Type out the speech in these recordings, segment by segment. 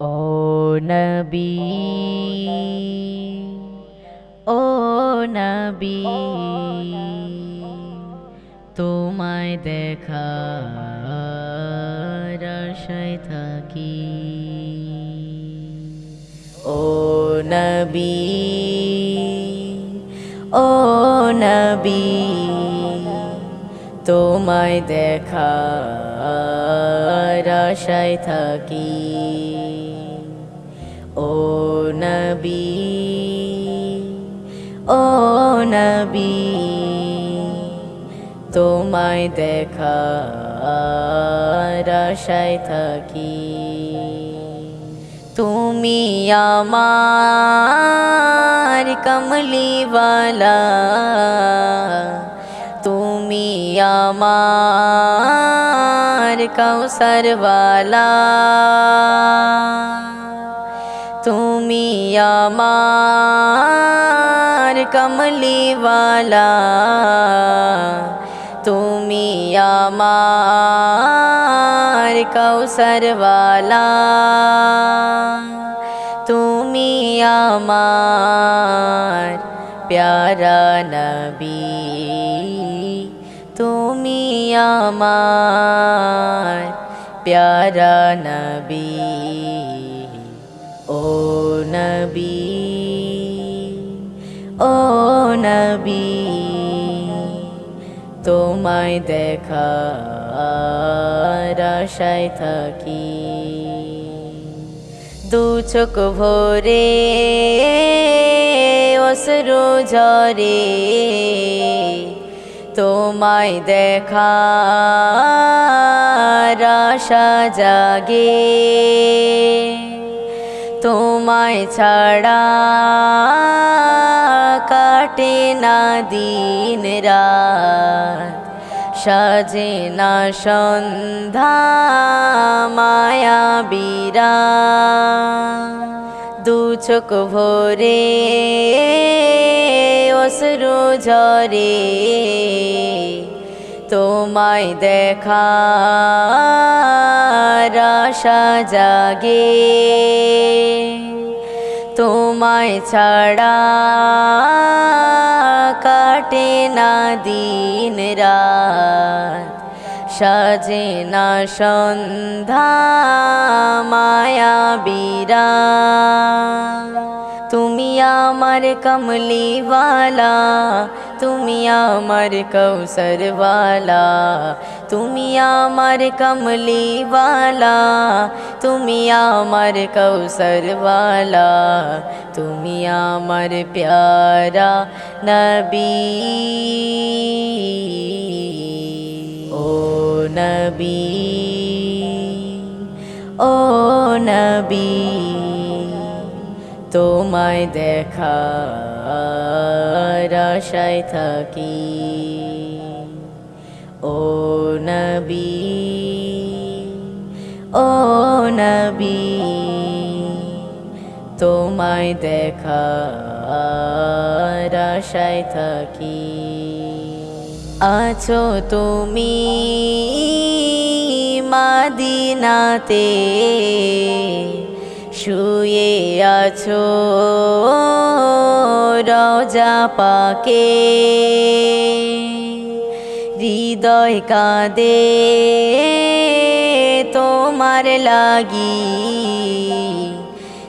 ও নবী ও নবী, তোমায় দেখা আশায় থাকি। ও নবী ও নবী, তোমায় দেখা আশায় থাকি। ও নবী ও নবী তোমায় দেখার আশায় থাকি। তুমি আমার কমলিওয়ালা তুমি আমার কৌসরওয়ালা তুমি আমার কমলিওয়ালা তুমি আমার কৌসরওয়ালা তুমি আমার প্যারা নবী। তুমি আমার প্যারা নবী। ও নবী ও নবী, তোমায় দেখার আশায় থাকি। দু চোখ ভরে অসরু ঝরে, তোমায় দেখার আশা জাগে। তোমায় ছাড়া কাটে না দিন রাত। সাজে না সন্ধ্যা মায়া বীরা। দু চোখ ভরে অসরু ঝরে তোমায় দেখার আশা জাগে। তোমায় ছাড়া কাটে না দিন রাত। সাজে না সন্ধ্যা মায়া বীরা তুমি আমার কমলিওয়ালা, তুমি আমার কৌসরওয়ালা তুমি আমার কমলিওয়ালা, তুমি আমার কৌসরওয়ালা তুমি আমার প্যারা নবী। ও নবী ও নবী। তোমায় দেখার আশায় থাকি। ও নবী ও নবী, তোমায় দেখার আশায় থাকি। আছো তুমি মাদিনাতে শুয়ে আছো, রজা পাকে। হৃদয় কাঁদে, তোমার লাগি।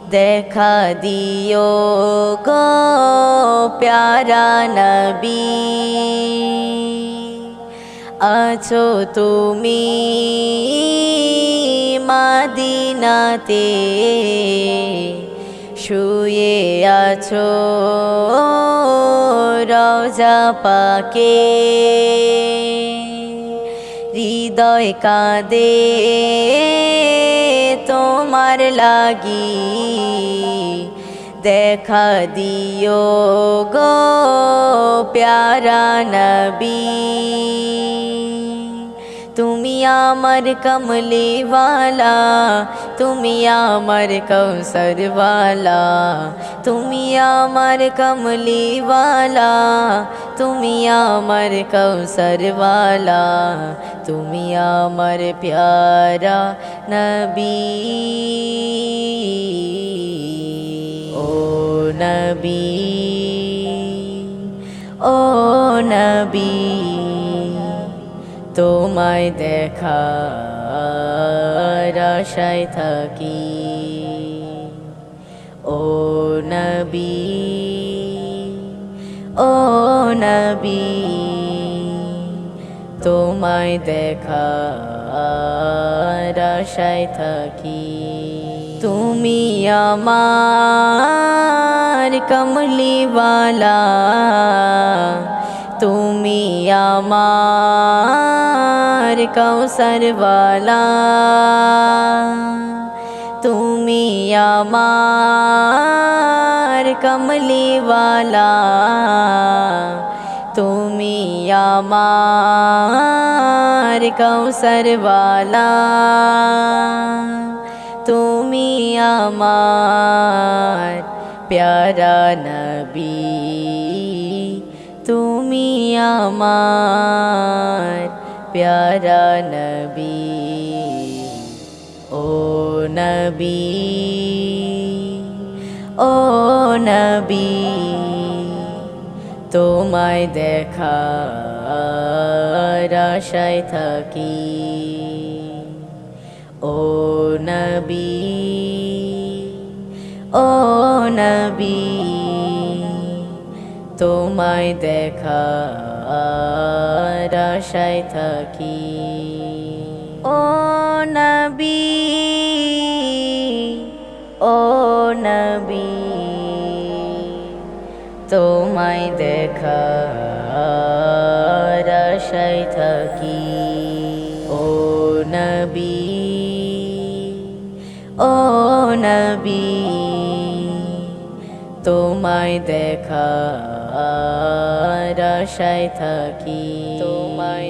দেখা দিও গো প্যারা নবী। আছো তুমি মাদিনাতে শুয়ে আছো রজা পাকে। হৃদয় কাঁদে তোমার লাগি দেখা দিও গো প্যারা নবী। তুমি আমার কমলিওয়ালা তুমি আমার কৌসরওয়ালা তুমি আমার কমলিওয়ালা তুমি আমার কৌসরওয়ালা তুমি আমার প্যারা নবী। নবী, ও নবী। তোমায় দেখার আশায় থাকি। ও নবী ও নবী, তোমায় দেখার আশায় থাকি। তুমি আমার কমলিওয়ালা তুমি আমার কৌসরওয়ালা তুমি আমার কমলিওয়ালা তুমি আমার কৌসরওয়ালা তুমি আমার প্যারা নবী। তুমি আমার প্যারা নবী, ও নবী ও নবী, তোমায় দেখার আশায় থাকি। ও নবী ও নবী তোমায় দেখার আশায় থাকি। ও নবী ও নবী, তোমায় দেখার আশায় থাকি। ও নবী ও নবী, তোমায় দেখার আশায় থাকি। তোমায়